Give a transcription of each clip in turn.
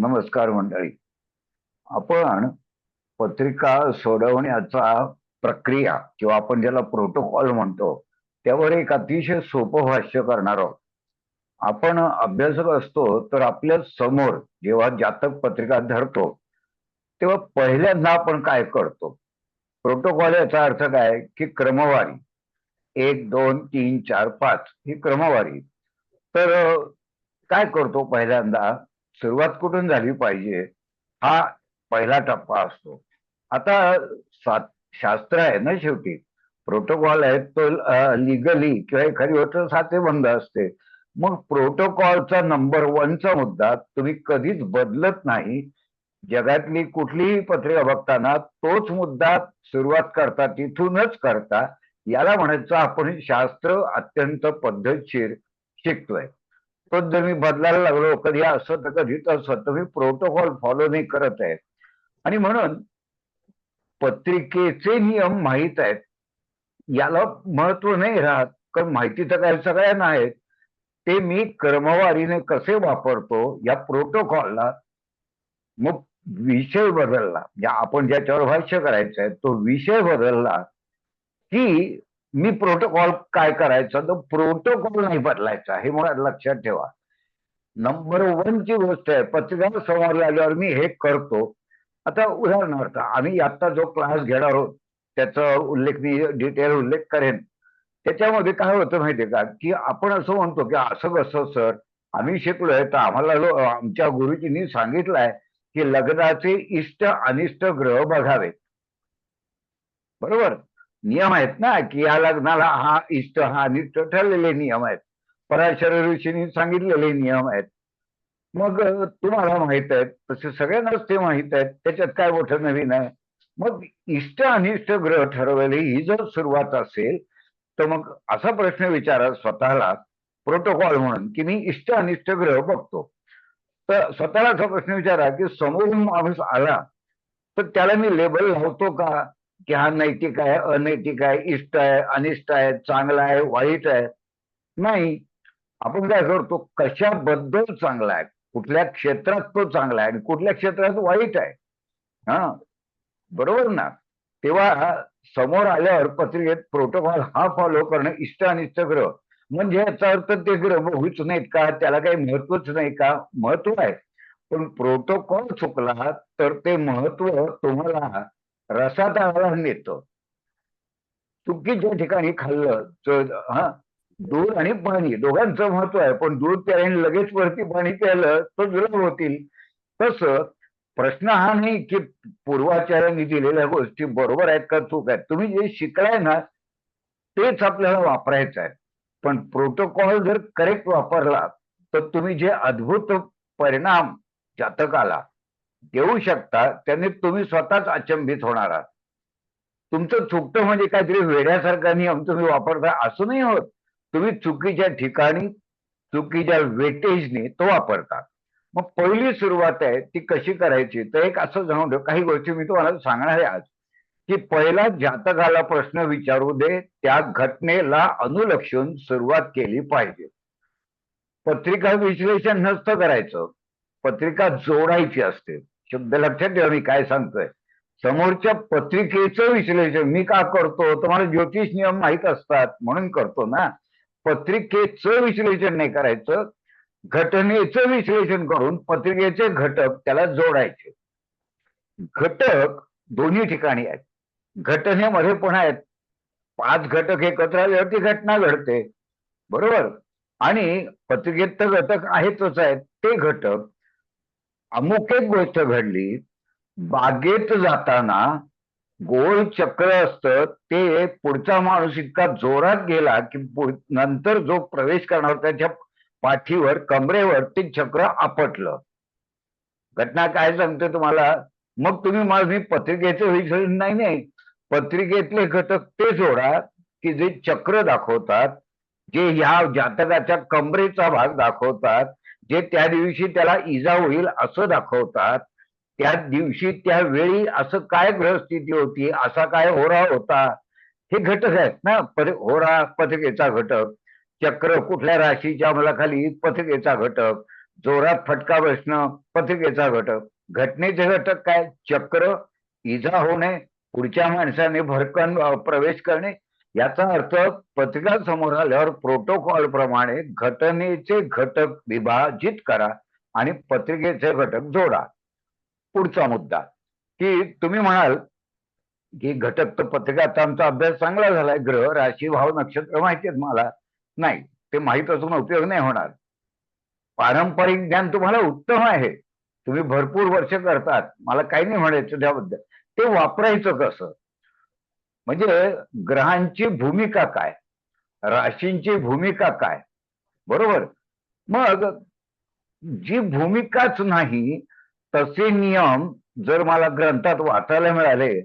नमस्कार मंडळी. आपण पत्रिका सोडवण्याचा प्रक्रिया किंवा आपण ज्याला प्रोटोकॉल म्हणतो त्यावर एक अतिशय सोपं भाष्य करणार आहोत. आपण अभ्यासक असतो तर आपल्यासमोर जेव्हा जातक पत्रिका धरतो तेव्हा पहिल्यांदा आपण काय करतो? प्रोटोकॉल याचा अर्थ काय? की क्रमवारी. एक दोन तीन चार पाच ही क्रमवारी. तर काय करतो पहिल्यांदा? सुरुवात कुठून झाली पाहिजे हा पहिला टप्पा असतो. आता शास्त्र आहे ना शेवटी. प्रोटोकॉल आहे तो लिगली किंवा एखादी गोष्ट साचेबंद असते. मग प्रोटोकॉलचा नंबर वनचा मुद्दा तुम्ही कधीच बदलत नाही. जगातली कुठलीही पत्रिका बघताना तोच मुद्दा सुरुवात करता तिथूनच करता याला म्हणायचं आपण शास्त्र अत्यंत पद्धतशीर शिकतोय. तो जर मी बदलायला लागलो कधी असं तर कधी तसं तर मी प्रोटोकॉल फॉलो नाही करत आहे. आणि म्हणून पत्रिकेचे नियम माहीत आहेत. याला महत्त्व नाही राहत कारण माहिती तर काय सगळ्यांना आहेत. ते मी क्रमवारीने कसे वापरतो या प्रोटोकॉलला मग विषय बदलला. आपण ज्याच्यावर भाष्य करायचं आहे तो विषय बदलला की मी प्रोटोकॉल काय करायचं? तर प्रोटोकॉल नाही बदलायचा. हे मला लक्षात ठेवा. नंबर वन ची गोष्ट आहे पत्रिका समोर आल्यावर मी हे करतो. आता उदाहरणार्थ आम्ही आता जो क्लास घेणार आहोत त्याचा उल्लेख मी डिटेल उल्लेख करेन. त्याच्यामध्ये काय होतं माहितीये का? की आपण असं म्हणतो की असं कसं सर आम्ही शिकलोय तर आम्हाला आमच्या गुरुजींनी सांगितलंय की लग्नाचे इष्ट अनिष्ट ग्रह बघावेत बरोबर? नियम आहेत ना की या लग्नाला हा इष्ट हा अनिष्ट ठरलेले नियम आहेत. पराशर ऋषींनी सांगितलेले नियम आहेत. मग तुम्हाला माहीत आहेत तसे सगळ्यांनाच ते माहीत आहेत त्याच्यात काय मोठं नवीन आहे? मग इष्ट अनिष्ट ग्रह ठरवले ही जर सुरुवात असेल तर मग असा प्रश्न विचारा स्वतःला प्रोटोकॉल म्हणून की मी इष्ट अनिष्ट ग्रह बघतो. तर स्वतःला असा प्रश्न विचारा की समोरून माणूस आला तर त्याला मी लेबल लावतो का? की हा नैतिक आहे अनैतिक आहे इष्ट आहे अनिष्ट आहे चांगला आहे वाईट आहे. नाही आपण काय करतो कशाबद्दल चांगला आहे कुठल्या क्षेत्रात तो चांगला आहे आणि कुठल्या क्षेत्रात वाईट आहे. हा बरोबर ना? तेव्हा समोर आल्यावर पत्रिकेत प्रोटोकॉल हा फॉलो करणं इष्ट अनिष्ट ग्रह. म्हणजे याचा अर्थ ते ग्रह बघूच नाहीत का? त्याला काही महत्वच नाही का? महत्त्व आहे. पण प्रोटोकॉल चुकला तर ते महत्त्व तुम्हाला रसात आला नेतो चुकीच्या ठिकाणी खाल्लं हा दूध आणि पाणी दोघांचं महत्त्व आहे पण दूध प्यायला लगेच वरती पाणी प्यायलं तर जुलाब होतील. तस प्रश्न हा नाही की पूर्वाचार्यांनी दिलेल्या गोष्टी बरोबर आहेत का चूक आहेत. तुम्ही जे शिकलाय ना तेच आपल्याला वापरायचं आहे. पण प्रोटोकॉल जर करेक्ट वापरला तर तुम्ही जे अद्भुत परिणाम जातकाला घेऊ शकता त्याने तुम्ही स्वतःच अचंबित होणार आहात. तुमचं चुकतं म्हणजे काहीतरी वेड्यासारखा नियम तुम्ही वापरता असं नाही होत. तुम्ही चुकीच्या ठिकाणी चुकीच्या वेटेजने तो वापरता. मग पहिली सुरुवात आहे ती कशी करायची? तर एक असं जाणून ठेव काही गोष्टी मी तुम्हाला सांगणार आहे आज. की पहिला जातकाला प्रश्न विचारू दे त्या घटनेला अनुलक्षून सुरुवात केली पाहिजे. पत्रिका विश्लेषण नसतं करायचं. पत्रिका जोडायची असते. शब्द लक्षात ठेवा मी काय सांगतोय. समोरच्या पत्रिकेचं विश्लेषण मी का करतो? तुम्हाला ज्योतिष नियम माहीत असतात म्हणून करतो ना. पत्रिकेचं विश्लेषण नाही करायचं. घटनेचं विश्लेषण करून पत्रिकेचे घटक त्याला जोडायचे. घटक दोन्ही ठिकाणी आहेत. घटनेमध्ये पण आहेत. पाच घटक एकत्र आल्यावरती घटना घडते. बरोबर? आणि पत्रिकेत तर घटक आहेतच आहेत. ते घटक अमुक एक गोष्ट घडली. बागेत जाताना गोल चक्र असत ते पुढचा माणूस इतका जोरात गेला की नंतर जो प्रवेश करणार त्याच्या पाठीवर कमरेवर ते चक्र आपटलं. घटना काय सांगते तुम्हाला? मग तुम्ही माझी पत्रिकेचे पत्रिकेचं नाही नाही. पत्रिकेतले घटक ते जोडा की जे चक्र दाखवतात जे ह्या जातकाच्या कमरेचा भाग दाखवतात जे त्या दिवशी त्याला इजा होईल असं दाखवतात त्या दिवशी त्या वेळी असं काय ग्रहस्थिती होती असा काय होरा होता हे घटक आहेत ना? होरा पथकेचा घटक चक्र कुठल्या राशीच्या मुलाखाली पथकेचा घटक जोरात फटका बसणं पथकेचा घटक. घटनेचे घटक काय? चक्र इजा होणे पुढच्या माणसाने भरकन प्रवेश करणे याचा अर्थ पत्रिका समोर आल्यावर प्रोटोकॉल प्रमाणे घटनेचे घटक विभाजित करा आणि पत्रिकेचे घटक जोडा. पुढचा मुद्दा की तुम्ही म्हणाल की घटक तर पत्रिका आमचा अभ्यास चांगला झालाय ग्रह राशी भाव नक्षत्र माहिती आहेत मला. नाही ते माहीत असून उपयोग नाही होणार. पारंपरिक ज्ञान तुम्हाला उत्तम आहे. तुम्ही भरपूर वर्ष करतात. मला काही नाही म्हणायचं त्याबद्दल. ते वापरायचं कसं? म्हणजे ग्रहांची भूमिका काय? राशींची भूमिका काय? बरोबर? मग जी भूमिकाच नाही तसे नियम जर मला ग्रंथात वाचायला मिळाले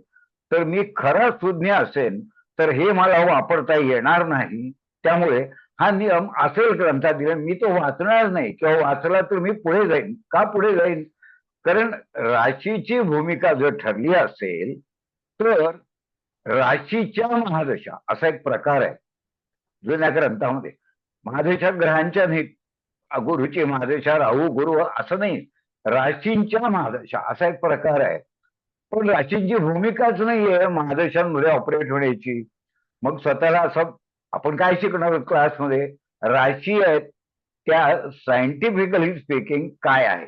तर मी खरा सुज्ञ असेल तर हे मला वापरता येणार नाही. त्यामुळे हा नियम असेल ग्रंथात दिला मी तो वाचणार नाही. किंवा वाचला तर मी पुढे जाईन. का पुढे जाईन? कारण राशीची भूमिका जर ठरली असेल तर राशीच्या महादशा असा एक प्रकार आहे. जुन्या ग्रंथामध्ये. महादशा ग्रहांच्या नाही गुरुची महादशा राहू गुरु असं नाही. राशींच्या महादशा असा एक प्रकार आहे. पण राशींची भूमिकाच नाहीये महादशांमध्ये ऑपरेट होण्याची. मग स्वतःला असं आपण काय शिकणार क्लासमध्ये राशी आहेत. त्या सायंटिफिकली स्पीकिंग काय आहे?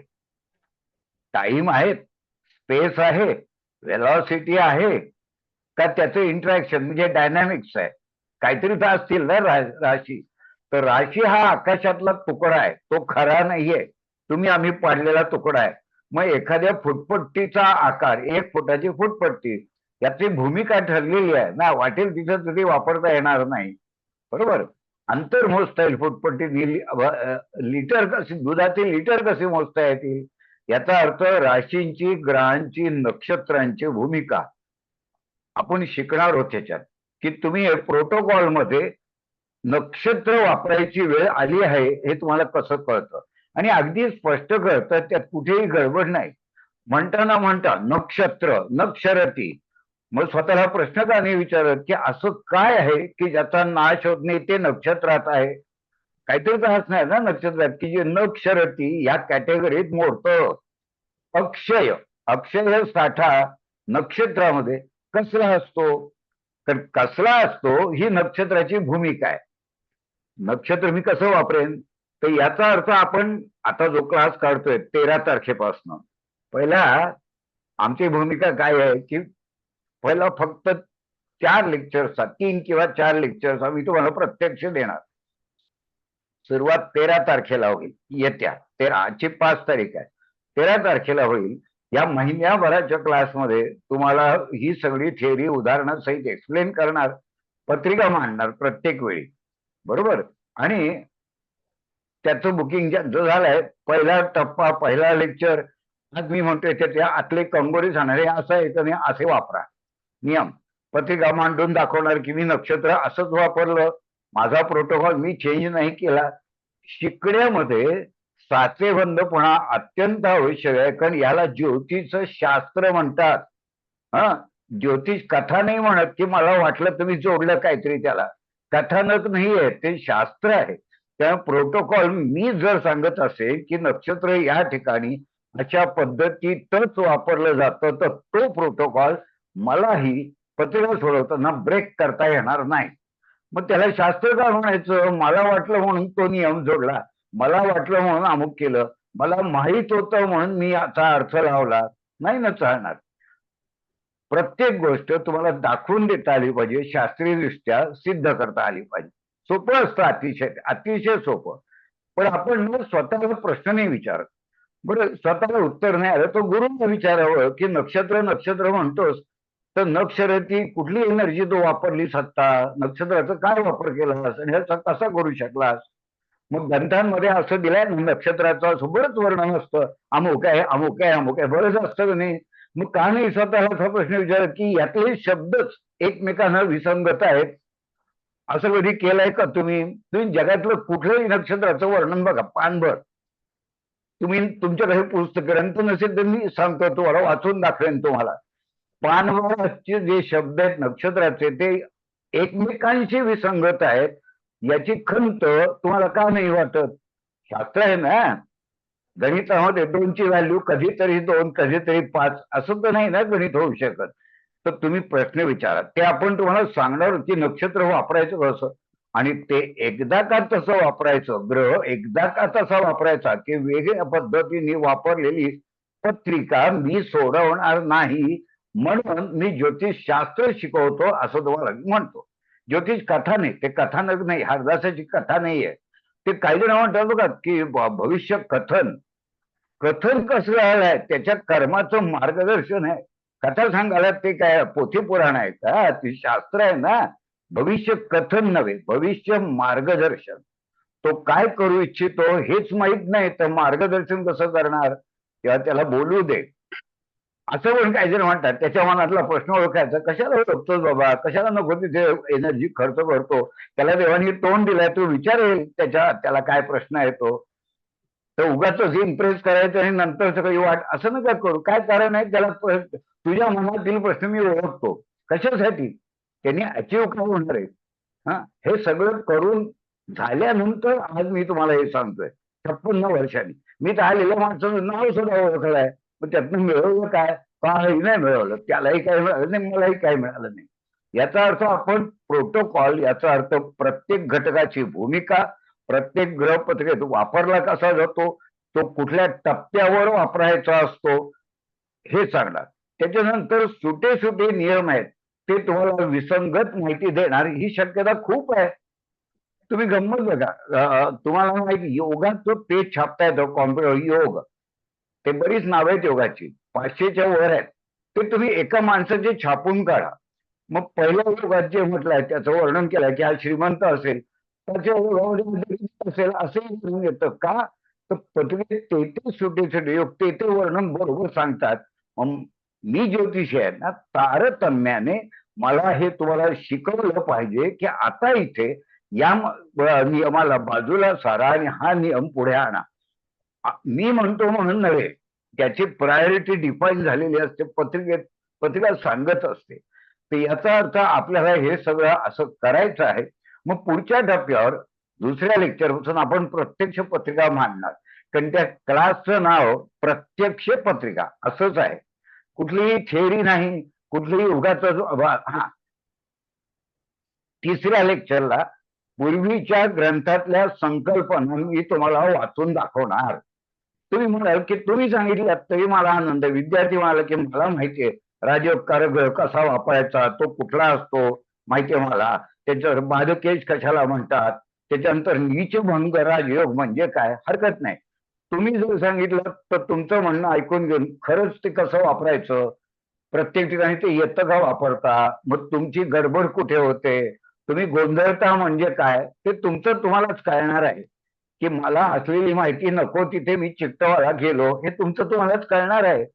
टाइम आहेत स्पेस आहे. वेलॉसिटी आहे. का त्याचं इंटरॅक्शन म्हणजे डायनॅमिक्स आहे. काहीतरी तर असतील ना राशी. तर राशी हा आकाशातला तुकडा आहे. तो खरा नाहीये. तुम्ही आम्ही पाडलेला तुकडा आहे. मग एखाद्या फुटपट्टीचा आकार एक फुटाची फुटपट्टी याची भूमिका ठरलेली आहे. ना वाटेल तिथं तरी वापरता येणार नाही. बरोबर? अंतर मोजता येईल फुटपट्टी लिटर कसे दुधाचे लिटर कसे मोजता येतील? याचा अर्थ राशींची ग्रहांची नक्षत्रांची भूमिका. आपण शिकणार आहोत त्याच्यात. की तुम्ही प्रोटोकॉलमध्ये नक्षत्र वापरायची वेळ आली आहे हे तुम्हाला कसं कळतं? आणि अगदी स्पष्ट कळतं त्यात कुठेही गडबड नाही. म्हणताना म्हणता नक्षत्र नक्षरती. मग स्वतःला प्रश्न का नाही विचारत की असं काय आहे की ज्याचा नाश होत नाही ते नक्षत्रात आहे? काहीतरी तर नाही ना नक्षत्रात की जे नक्षरती या कॅटेगरीत मोडतं. अक्षय अक्षय साठा नक्षत्रामध्ये. कसला असतो? तर कसला असतो ही नक्षत्राची भूमिका आहे. नक्षत्र मी कसं वापरेन? तर याचा अर्थ आपण आता जो क्लास काढतोय तेरा तारखेपासून. पहिला आमची भूमिका काय आहे की पहिला फक्त चार लेक्चर्सचा तीन किंवा चार लेक्चर्स मी तुम्हाला प्रत्यक्ष देणार. सुरुवात तेरा तारखेला होईल. येत्या. तेरा आजची पाच तारीख आहे. तेरा तारखेला होईल. या महिन्याभराच्या क्लासमध्ये तुम्हाला ही सगळी थेअरी उदाहरणासहित एक्सप्लेन करणार पत्रिका मांडणार प्रत्येक वेळी. बरोबर? आणि त्याचं बुकिंग जो झालंय पहिला टप्पा पहिला लेक्चर आज मी म्हणतोय त्याच्या आतले कंगोरी जाणारे असं आहे नाही असे वापरा. नियम. पत्रिका मांडून दाखवणार की मी नक्षत्र असंच वापरलं. माझा प्रोटोकॉल मी चेंज नाही केला. शिकण्यामध्ये साचेबंदपणा अत्यंत आवश्यक आहे. कारण याला ज्योतिष शास्त्र म्हणतात. हा? ज्योतिष कथा नाही म्हणत की मला वाटलं तुम्ही जोडलं काहीतरी त्याला. कथानक नाहीये ते शास्त्र आहे. त्या प्रोटोकॉल मी जर सांगत असेल की नक्षत्र या ठिकाणी अशा पद्धतीतच वापरलं जातं तर तो प्रोटोकॉल मलाही पत्रिका सोडवताना ब्रेक करता येणार नाही. मग त्याला शास्त्र का म्हणायचं मला वाटलं म्हणून तो नियम जोडला. मला वाटलं म्हणून अमुक केलं. मला माहीत होतं म्हणून मी याचा अर्थ लावला. नाही ना चालणार. प्रत्येक गोष्ट तुम्हाला दाखवून देता आली पाहिजे. शास्त्रीयदृष्ट्या सिद्ध करता आली पाहिजे. सोपं असतं अतिशय अतिशय सोपं. पण आपण स्वतःला प्रश्न नाही विचारत. बरं स्वतःला उत्तर नाही आलं तर गुरुंना विचारावं की नक्षत्र नक्षत्र म्हणतोस तर नक्षरती कुठली एनर्जी तो वापरली सत्ता नक्षत्राचा काय वापर केलास? आणि ह्याचा कसा करू शकलास? मग ग्रंथांमध्ये असं दिलंय नक्षत्राचं बरंच वर्णन असतं. अमुक आहे अमुक आहे अमुक आहे बरंच असतं नाही? मग का नाही स्वतः असा प्रश्न विचार की यातले शब्दच एकमेकांना विसंगत आहेत? असं कधी केलंय का तुम्ही? तुम्ही जगातलं कुठलंही नक्षत्राचं वर्णन बघा पानभर. तुम्ही तुमच्याकडे पुस्तक ग्रंथ नसेल तर मी सांगतो तुम्हाला वाचून दाखवेन तुम्हाला. पानभरचे जे शब्द आहेत नक्षत्राचे ते एकमेकांशी विसंगत आहेत. याची खंत तुम्हाला का नाही वाटत? शास्त्र आहे ना. गणितामध्ये दोनची व्हॅल्यू कधीतरी दोन कधीतरी पाच असं तर नाही ना गणित होऊ शकत. तर तुम्ही प्रश्न विचारा. ते आपण तुम्हाला सांगणार की नक्षत्र वापरायचं कसं? आणि ते एकदा का तसं वापरायचं? ग्रह एकदा का तसा वापरायचा? की वेगळ्या पद्धतीने वापरलेली पत्रिका मी सोडवणार नाही म्हणून मी ज्योतिषशास्त्र शिकवतो असं तुम्हाला म्हणतो. ज्योतिष कथा नाही ते कथानक नाही हरदासाची कथा नाहीये ते काही जण म्हणतात बघा की भविष्य कथन कथन कसं आहे? त्याच्या कर्माचं मार्गदर्शन आहे. कथा सांगायला ते काय पोथी पुराण आहे का? ते शास्त्र आहे ना. भविष्य कथन नव्हे भविष्य मार्गदर्शन. तो काय करू इच्छितो हेच माहीत नाही तर मार्गदर्शन कसं करणार? किंवा त्याला बोलू दे. असं पण काही जण म्हणतात त्याच्या मनातला प्रश्न ओळखायचा कशाला ओळखतोच बाबा? कशाला नको तिथे एनर्जी खर्च करतो? त्याला देवानी तोंड दिलाय तो विचारेल त्याच्या त्याला काय प्रश्न येतो तर उगाच इम्प्रेस करायचं आणि नंतर सगळी वाट असं नका करू. काय कारण आहे? त्याला तुझ्या मनातील प्रश्न मी ओळखतो. कशासाठी? त्यांनी अचीव का होणार आहे? हा? हे सगळं करून झाल्यानंतर आज मी तुम्हाला हे सांगतोय. छप्पन्न वर्षांनी. मी तर आलेल्या माणसाचं नाव सुद्धा ओळखलंय. पण त्यातनं मिळवलं काय काही नाही मिळवलं त्यालाही काही मिळालं नाही मलाही काही मिळालं नाही याचा अर्थ आपण प्रोटोकॉल याचा अर्थ प्रत्येक घटकाची भूमिका प्रत्येक ग्रहपत्रिकेत वापरला कसा जातो तो कुठल्या टप्प्यावर वापरायचा असतो हे सांगणार त्याच्यानंतर सुटे सुटे नियम आहेत ते तुम्हाला विसंगत माहिती देणार ही शक्यता खूप आहे तुम्ही गंमत बघा तुम्हाला माहिती योगाचं पेज छापता येतं कॉम्प्युटर योग ते बरीच नाव आहेत योगाची. पाचशेच्या वर आहेत. ते तुम्ही एका माणसाचे छापून काढा. मग पहिल्या योगात जे म्हटलंय त्याचं वर्णन केलंय की हा श्रीमंत असेल त्याच्या असेल असंही वर्णन येतं. का? तर पत्रिकेत ते ते सुटे सुटे योग ते ते वर्णन बरोबर सांगतात. मी ज्योतिषी आहे ना तारतम्याने मला हे तुम्हाला शिकवलं पाहिजे की आता इथे या नियमाला बाजूला सारा आणि हा नियम पुढे आणा. मी म्हणतो म्हणून नव्हे. त्याची प्रायोरिटी डिफाईन झालेली असते पत्रिकेत पत्रिका सांगत असते. तर याचा अर्थ आपल्याला हे सगळं असं करायचं आहे. मग पुढच्या टप्प्यावर दुसऱ्या लेक्चरपासून आपण प्रत्यक्ष पत्रिका मांडणार. कारण त्या क्लासचं नाव प्रत्यक्ष पत्रिका असंच आहे. कुठलीही थेअरी नाही कुठलीही उगाच हा. तिसऱ्या लेक्चरला पूर्वीच्या ग्रंथातल्या संकल्पना मी तुम्हाला वाचून दाखवणार. तुम्ही म्हणाल की तुम्ही सांगितलं तरी मला आनंद. विद्यार्थी म्हणाला की मला माहितीये राजयोगकारक कसा वापरायचा तो कुठला असतो माहितीये मला. त्याच्यावर बाधकेश कशाला म्हणतात? त्याच्यानंतर नीचभंग राजयोग म्हणजे काय? हरकत नाही. तुम्ही जर सांगितलं तर तुमचं म्हणणं ऐकून घेऊन खरंच ते कसं वापरायचं? प्रत्येक ठिकाणी ते येतं का वापरता? मग तुमची गडबड कुठे होते? तुम्ही गोंधळता म्हणजे काय? ते तुमचं तुम्हालाच कळणार आहे. की मला असलेली माहिती नको तिथे मी चित्तवाला गेलो हे तुमचं तुम्हालाच कळणार आहे.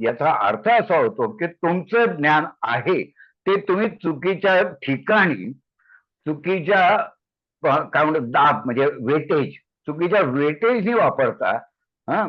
याचा अर्थ असा होतो की तुमचं ज्ञान आहे ते तुम्ही चुकीच्या ठिकाणी चुकीच्या काय म्हणतात दाब म्हणजे वेटेज चुकीच्या वेटेजनी वापरता हा?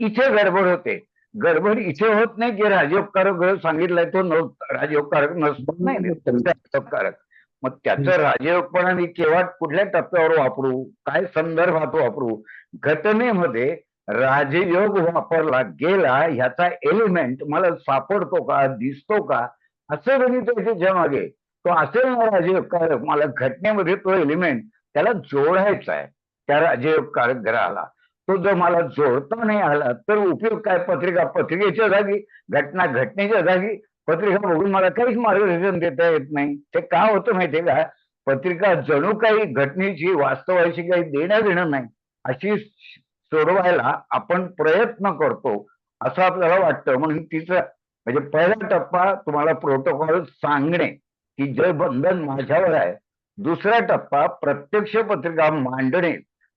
इथे गडबड होते. गडबड इथे होत नाही की राजयोगकारक सांगितलंय तो राजयोगकारक नसतो. नाही राजयोगकारक मग त्याचं राजयोगपणा मी केव्हा कुठल्या टप्प्यावर वापरू? काय संदर्भात वापरू? घटनेमध्ये राजयोग वापरला गेला ह्याचा एलिमेंट मला सापडतो का दिसतो का? असं गणित त्याच्यामागे तो असेल ना राजयोगकारक मला घटनेमध्ये तो एलिमेंट त्याला जोडायचा आहे त्या राजयोगकारक ग्रहाला तो जर मला जोडता नाही आला तर उपयोग काय? पत्रिका पत्रिकेच्या जागी घटना घटनेच्या जागी पत्रिका बघून मला काहीच मार्गदर्शन देता येत नाही. ते का होतं माहितीये का? पत्रिका जणू काही घटनेची वास्तवाशी काही देणं देणं नाही. अशी सोडवायला आपण प्रयत्न करतो असं आपल्याला वाटतं. म्हणून तिचं म्हणजे पहिला टप्पा तुम्हाला प्रोटोकॉल सांगणे की जे बंधन माझ्यावर आहे. दुसरा टप्पा प्रत्यक्ष पत्रिका मांडणे.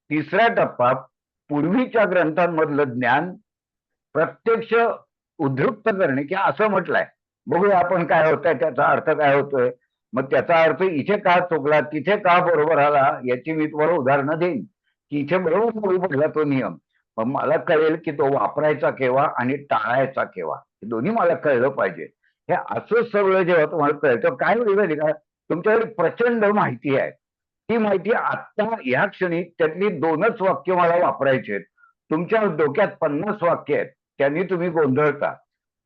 तिसरा टप्पा पूर्वीच्या ग्रंथांमधलं ज्ञान प्रत्यक्ष उद्धृप्त करणे की असं म्हटलंय. बघूया आपण काय होतंय त्याचा अर्थ काय होतोय. मग त्याचा अर्थ इथे का चुकला तिथे का बरोबर आला याची मी तुम्हाला उदाहरणं देईन. की इथे बरोबर लागू पडला तो नियम. मग मला कळेल की तो वापरायचा केव्हा आणि टाळायचा केव्हा. हे दोन्ही मला कळलं पाहिजे. हे असं सगळं जेव्हा तुम्हाला कळतं काय होईल का? तुमच्याकडे प्रचंड माहिती आहे. ती माहिती आता ह्या क्षणी त्यातली दोनच वाक्य मला वापरायची आहेत. तुमच्या डोक्यात पन्नास वाक्य आहेत. त्यांनी तुम्ही गोंधळता.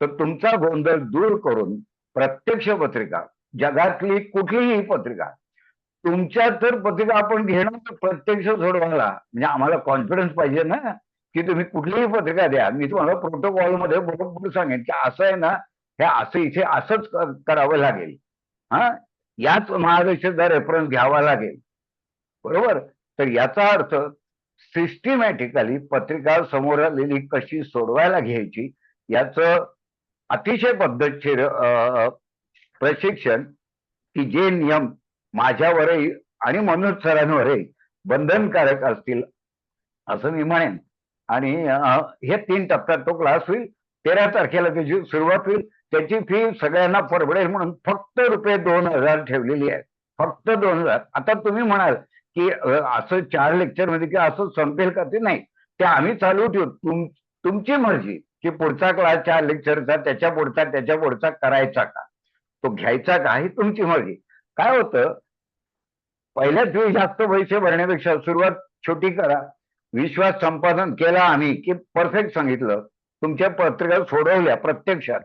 तर तुमचा गोंधळ दूर करून प्रत्यक्ष पत्रिका जगातली कुठलीही पत्रिका तुमच्या तर पत्रिका आपण घेणार तर प्रत्यक्ष सोडवायला. म्हणजे आम्हाला कॉन्फिडन्स पाहिजे ना की तुम्ही कुठलीही पत्रिका द्या. मी तुम्हाला प्रोटोकॉलमध्ये बरोबर सांगेन की असं आहे ना हे असं इथे असंच करावं लागेल. हा? याच महाराष्ट्राचा रेफरन्स घ्यावा लागेल. बरोबर? तर याचा अर्थ सिस्टिमॅटिकली पत्रिका समोर आलेली कशी सोडवायला घ्यायची याचं अतिशय पद्धतशीर प्रशिक्षण की जे नियम माझ्यावरही आणि मनोज सरांवरही बंधनकारक असतील असं मी म्हणेन. आणि हे तीन टप्प्यात तो क्लास होईल. तेरा तारखेला त्याची सुरुवात होईल. त्याची फी सगळ्यांना परवडेल म्हणून फक्त रुपये दोन हजार ठेवलेली आहे. फक्त दोन हजार. आता तुम्ही म्हणाल की असं चार लेक्चरमध्ये की असं संपेल का ते नाही. ते आम्ही चालू ठेवू. तुम तुमची मर्जी. की पुढचा क्लास चार लेक्चरचा त्याच्या पुढचा त्याच्या पुढचा करायचा का? तो घ्यायचा का? ही तुमची मर्जी. काय होतं? पहिल्याच वेळी जास्त पैसे भरण्यापेक्षा सुरुवात छोटी करा. विश्वास संपादन केला आम्ही की परफेक्ट सांगितलं. तुमच्या पत्रिका सोडवल्या प्रत्यक्षात.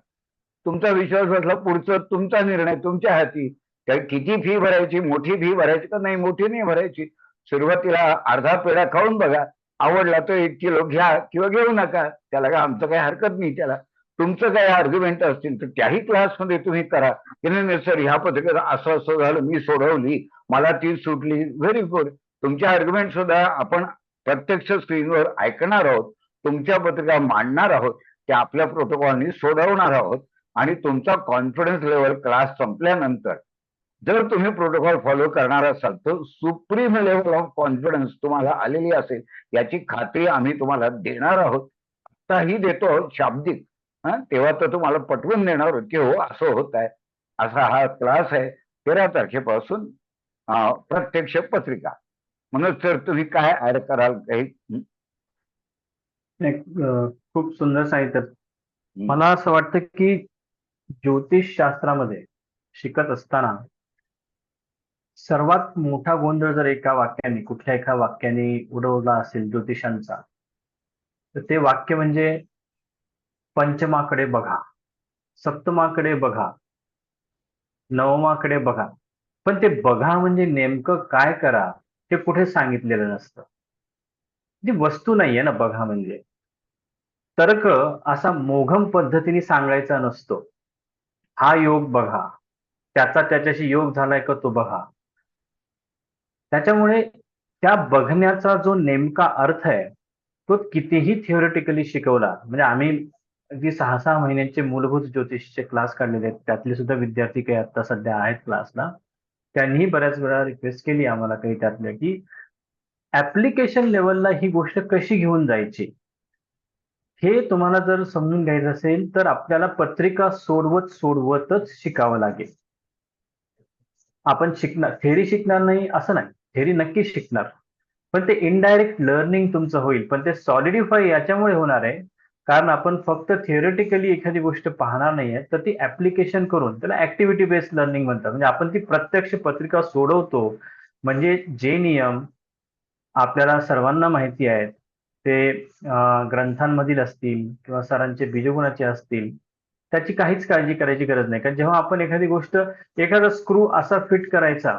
तुमचा विश्वास बसला पुढचं तुमचा निर्णय तुमच्या हाती. किती फी भरायची? मोठी फी भरायची का नाही? मोठी नाही भरायची. सुरुवातीला अर्धा पेढा खाऊन बघा. आवडला तो एक किलो घ्या किंवा घेऊ नका. त्याला काय आमचं काही हरकत नाही. त्याला तुमचं काही आर्ग्युमेंट असतील तर त्याही क्लासमध्ये तुम्ही करा. की नाही सर ह्या पत्रिकेत असं असं झालं मी सोडवली मला ती सुटली. व्हेरी गुड तुमच्या आर्ग्युमेंट सुद्धा आपण प्रत्यक्ष स्क्रीनवर ऐकणार आहोत. तुमच्या पत्रिका मांडणार आहोत. त्या आपल्या प्रोटोकॉलनी सोडवणार आहोत. आणि तुमचा कॉन्फिडन्स लेवल क्लास संपल्यानंतर जर तुम्ही प्रोटोकॉल फॉलो करणार असाल तर सुप्रीम लेवल ऑफ कॉन्फिडन्स तुम्हाला आलेली असेल. याची खात्री आम्ही तुम्हाला देणार आहोत. आताही देतो शाब्दिक. हा? तेव्हा तर तुम्हाला पटवून देणार की हो असं होत आहे. असा हा क्लास आहे. तेरा तारखेपासून प्रत्यक्ष पत्रिका. म्हणून सर तुम्ही काय ऍड कराल काही? खूप सुंदर सांगितलं मला असं वाटतं की ज्योतिष शास्त्रामध्ये शिकत असताना सर्वात मोठा गोंधळ जर एका वाक्याने कुठल्या एका वाक्याने उडवला असेल ज्योतिषांचा तर ते वाक्य म्हणजे पंचमाकडे बघा सप्तमाकडे बघा नवमाकडे बघा. पण ते बघा म्हणजे नेमकं काय करा ते कुठे सांगितलेलं नसतं. ती वस्तू नाहीये ना बघा म्हणजे. तर्क असा मोघम पद्धतीने सांगायचा नसतो. हा योग बघा. त्याचा त्याच्याशी योग झालाय का तो बघा. त्याच्यामुळे त्या बघण्याचा जो नेमका अर्थ आहे तो कितीही थिओरिटिकली शिकवला म्हणजे आम्ही अगदी सहा सहा महिन्यांचे मूलभूत ज्योतिषचे क्लास काढलेले आहेत त्यातले सुद्धा विद्यार्थी काही आता सध्या आहेत क्लासला त्यांनीही बऱ्याच वेळा रिक्वेस्ट केली आम्हाला काही त्यातल्या की ऍप्लिकेशन लेवलला ही गोष्ट कशी घेऊन जायची? हे तुम्हाला जर समजून घ्यायचं असेल तर आपल्याला पत्रिका सोडवत सोडवतच शिकावं लागेल. आपण शिकणार थेरी शिकणार नाही असं नाही. थेरी नक्कीच शिकणार. पण ते इनडायरेक्ट लर्निंग तुमचं होईल. पण ते सॉलिडिफाय याच्यामुळे होणार आहे. कारण आपण फक्त थिअरिटिकली एखादी गोष्ट पाहणार नाहीये तर ती ऍप्लिकेशन करून त्याला ऍक्टिव्हिटी बेस्ड लर्निंग म्हणतात. म्हणजे आपण ती प्रत्यक्ष पत्रिका सोडवतो. म्हणजे जे नियम आपल्याला सर्वांना माहिती आहेत ते ग्रंथांमधील असतील किंवा सरांचे बीजगुणाचे असतील त्याची काहीच काळजी करायची गरज नाही. कारण जेव्हा आपण एखादी गोष्ट एखादा स्क्रू असा फिट करायचा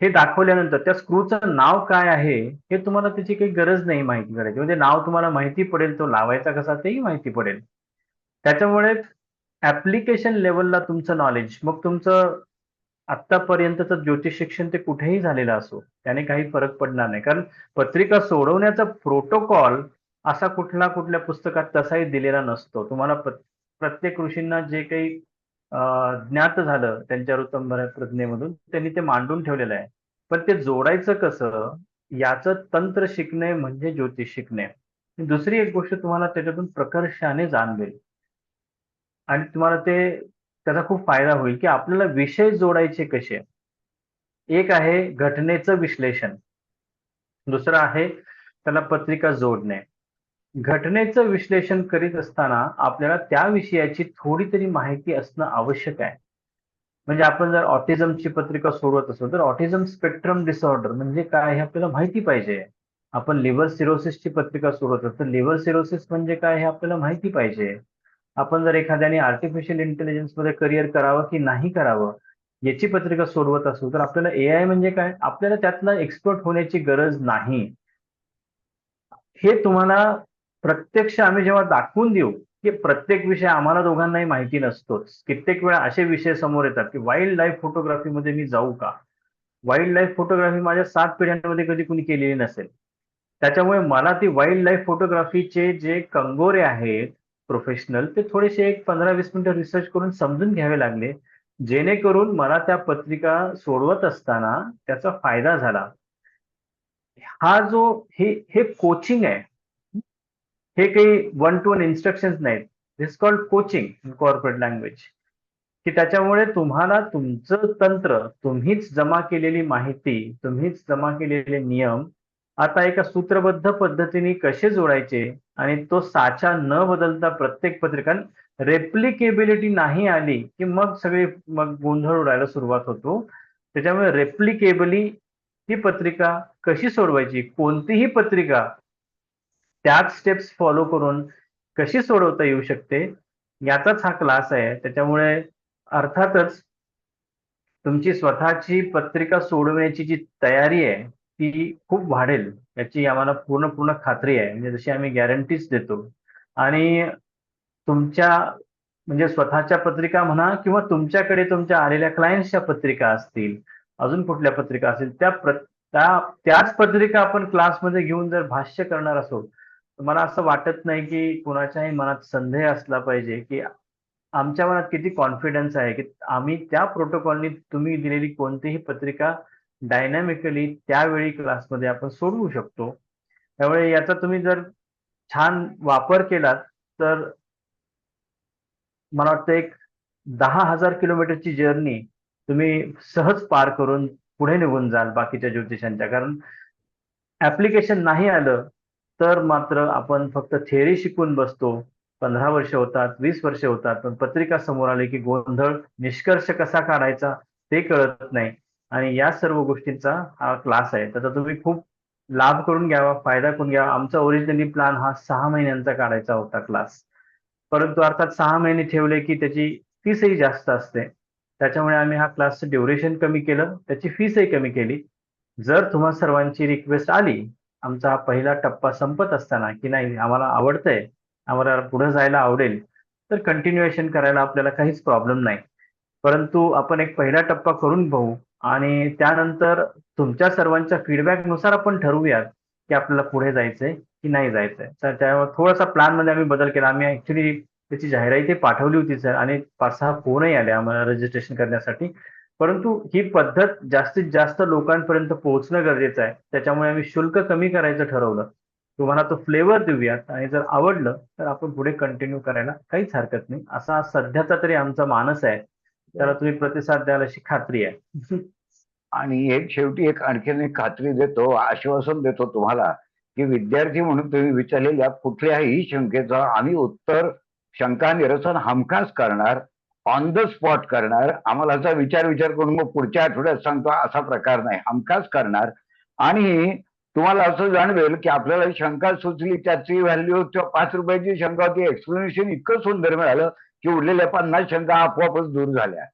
हे दाखवल्यानंतर त्या स्क्रूचं नाव काय आहे हे तुम्हाला त्याची काही गरज नाही माहिती करायची. म्हणजे नाव तुम्हाला माहिती पडेल तो लावायचा कसा तेही माहिती पडेल. त्याच्यामुळे ऍप्लिकेशन लेवलला तुमचं नॉलेज मग तुमचं आतापर्यंतचं ज्योतिष शिक्षण ते कुठेही झालेलं असो त्याने काही फरक पडणार नाही. कारण पत्रिका सोडवण्याचा प्रोटोकॉल असा कुठला कुठल्या पुस्तकात तसाही दिलेला नसतो. तुम्हाला प्रत्येक ऋषींना जे काही ज्ञात झालं त्यांच्या ऋतंभर प्रज्ञेमधून. त्यांनी ते मांडून ठेवलेलं आहे. पण ते जोडायचं कसं? याचं तंत्र शिकणे म्हणजे ज्योतिष शिकणे. दुसरी एक गोष्ट तुम्हाला त्याच्यातून प्रकर्षाने जाणवेल. आणि तुम्हाला ते त्याचा खूप फायदा होईल की आपल्याला विषय जोडायचे कसे? एक आहे घटनेचं विश्लेषण. दुसरं आहे त्याला पत्रिका जोडणे. घटनेचं विश्लेषण करीत असताना आपल्याला त्या विषयाची थोडी तरी माहिती असणं आवश्यक आहे. म्हणजे आपण जर ऑटिझमची पत्रिका सोडवत असो तर ऑटिझम स्पेक्ट्रम डिसऑर्डर म्हणजे काय हे आपल्याला माहिती पाहिजे. आपण लिव्हर सिरोसिसची पत्रिका सोडवतो तर लिव्हर सिरोसिस म्हणजे काय हे आपल्याला माहिती पाहिजे. आपण जर एखाद्याने आर्टिफिशियल इंटेलिजन्समध्ये करिअर करावं की नाही करावं याची पत्रिका सोडवत असू तर आपल्याला एआय म्हणजे काय? आपल्याला त्यातला एक्सपर्ट होण्याची गरज नाही. हे तुम्हाला प्रत्यक्ष आम्ही जेव्हा दाखवून देऊ की प्रत्येक विषय आम्हाला दोघांनाही माहिती नसतोच. कित्येक वेळा असे विषय समोर येतात की वाईल्ड लाईफ फोटोग्राफीमध्ये मी जाऊ का? वाईल्ड लाईफ फोटोग्राफी माझ्या सात पिढ्यांमध्ये कधी कुणी केलेली नसेल. त्याच्यामुळे मला ती वाईल्ड लाईफ फोटोग्राफीचे जे कंगोरे आहेत प्रोफेशनल ते थोडेसे एक पंधरा वीस मिनिटं रिसर्च करून समजून घ्यावे लागले. जेणेकरून मला त्या पत्रिका सोडवत असताना त्याचा फायदा झाला. हा जो हे हे कोचिंग आहे हे काही वन टू वन इन्स्ट्रक्शन नाहीत. It's called coaching in corporate language की त्याच्यामुळे तुम्हाला तुमचं तंत्र तुम्हीच जमा केलेली माहिती तुम्हीच जमा केलेले नियम आता एका सूत्रबद्ध पद्धतीने कसे जोडायचे आणि तो साचा न बदलता प्रत्येक पत्रिका रेप्लिकेबिलिटी नाही आली की मग सगळे मग गोंधळ उडायला सुरुवात होतो. त्याच्यामुळे रेप्लिकेबली ही पत्रिका कशी सोडवायची? कोणतीही पत्रिका त्याच स्टेप्स फॉलो करून कशी सोडवता येऊ शकते याचाच हा क्लास आहे. त्याच्यामुळे अर्थातच तुमची स्वतःची पत्रिका सोडवण्याची जी तयारी आहे ती खूप वाढेल. याची आम्हाला पूर्ण पूर्ण खात्री आहे. म्हणजे जशी आम्ही गॅरंटीज देतो. आणि तुमच्या म्हणजे स्वतःच्या पत्रिका म्हणा किंवा तुमच्याकडे तुमच्या आलेल्या क्लायंट्सच्या पत्रिका असतील अजून कुठल्या पत्रिका असतील त्या प्र त्याच पत्रिका आपण क्लासमध्ये घेऊन जर भाष्य करणार असो मला असं वाटत नाही की कुणाच्याही मनात संदेह असला पाहिजे की आमच्या मनात किती कॉन्फिडन्स आहे की आम्ही त्या प्रोटोकॉलनी तुम्ही दिलेली कोणतीही पत्रिका डायनॅमिकली त्यावेळी क्लासमध्ये आपण सोडवू शकतो. त्यामुळे याचा तुम्ही जर छान वापर केलात तर मला वाटतं एक दहा हजार किलोमीटरची जर्नी तुम्ही सहज पार करून पुढे निघून जाल बाकीच्या ज्योतिषांच्या. कारण ऍप्लिकेशन नाही आलं तर मात्र आपण फक्त थेअरी शिकून बसतो. पंधरा वर्ष होतात वीस वर्ष होतात पण पत्रिका समोर आली की गोंधळ निष्कर्ष कसा काढायचा ते कळत नाही. आणि या सर्व गोष्टींचा हा क्लास आहे. त्याचा तुम्ही खूप लाभ करून घ्यावा फायदा करून घ्यावा. आमचा ओरिजिनली प्लॅन हा सहा महिन्यांचा काढायचा होता क्लास परंतु अर्थात सहा महिने ठेवले की त्याची फीसही जास्त असते. त्याच्यामुळे आम्ही हा क्लासचं ड्युरेशन कमी केलं. त्याची फीसही कमी केली. जर तुम्हा सर्वांची रिक्वेस्ट आली आमचा हा पहिला टप्पा संपत असताना की नाही आम्हाला आवडतंय आम्हाला पुढे जायला आवडेल तर कंटिन्युएशन करायला आपल्याला काहीच प्रॉब्लेम नाही. परंतु आपण एक पहिला टप्पा करून पाहू आणि त्यानंतर तुमच्या सर्वांच्या फीडबॅकनुसार आपण ठरवूयात की आपल्याला पुढे जायचंय की नाही जायचंय. तर त्यावर थोडासा प्लॅनमध्ये आम्ही बदल केला. आम्ही ऍक्च्युली त्याची जाहिराती पाठवली होती सर आणि पाच सहा फोनही आले आम्हाला रजिस्ट्रेशन करण्यासाठी. परंतु ही पद्धत जास्तीत जास्त लोकांपर्यंत पोहोचणं गरजेचं आहे. त्याच्यामुळे आम्ही शुल्क कमी करायचं ठरवलं. तुम्हाला तो फ्लेवर देऊयात आणि जर आवडलं तर आपण पुढे कंटिन्यू करायला काहीच हरकत नाही. असा सध्याचा तरी आमचा मानस आहे. त्याला तुम्ही प्रतिसाद द्याल अशी खात्री आहे. आणि एक शेवटी एक आणखीन एक खात्री देतो आश्वासन देतो तुम्हाला की विद्यार्थी म्हणून तुम्ही विचारलेल्या कुठल्याही शंकेचं आम्ही उत्तर शंका निरसन हमखास करणार ऑन द स्पॉट करणार. आम्हाला असा विचार विचार करून मग पुढच्या आठवड्यात सांगतो असा प्रकार नाही. हमखास करणार. आणि तुम्हाला असं जाणवेल की आपल्याला शंका सुचली त्याची व्हॅल्यू किंवा पाच रुपयाची शंका होती एक्सप्लेनेशन इतकं सुंदर मिळालं की उरलेल्या पन्नास शंका आपोआपच दूर झाल्या.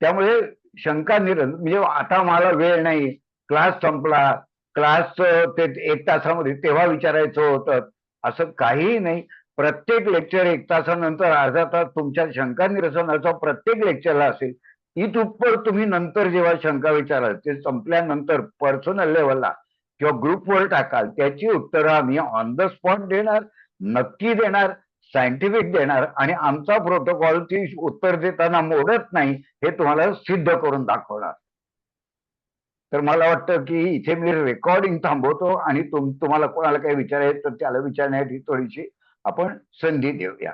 त्यामुळे शंका निरंतर म्हणजे आता मला वेळ नाही. क्लास संपला. क्लास ते एक तासामध्ये तेव्हा विचारायचं होतं. असं काहीही नाही. प्रत्येक लेक्चर एक तासानंतर अर्धा तास तुमच्या शंका निरसनाचा प्रत्येक लेक्चरला असेल इथुपर तुम्ही नंतर जेव्हा शंका विचाराल ते संपल्यानंतर पर्सनल लेवलला किंवा ग्रुपवर टाकाल त्याची उत्तरं आम्ही ऑन द स्पॉट देणार नक्की देणार सायंटिफिक देणार आणि आमचा प्रोटोकॉल ती उत्तर देताना मोडत नाही हे तुम्हाला सिद्ध करून दाखवणार. तर मला वाटतं की इथे मी रेकॉर्डिंग थांबवतो आणि तुम तुम्हाला कोणाला काही विचारायचं तर त्याला विचारण्यासाठी थोडीशी आपण संधी देऊया.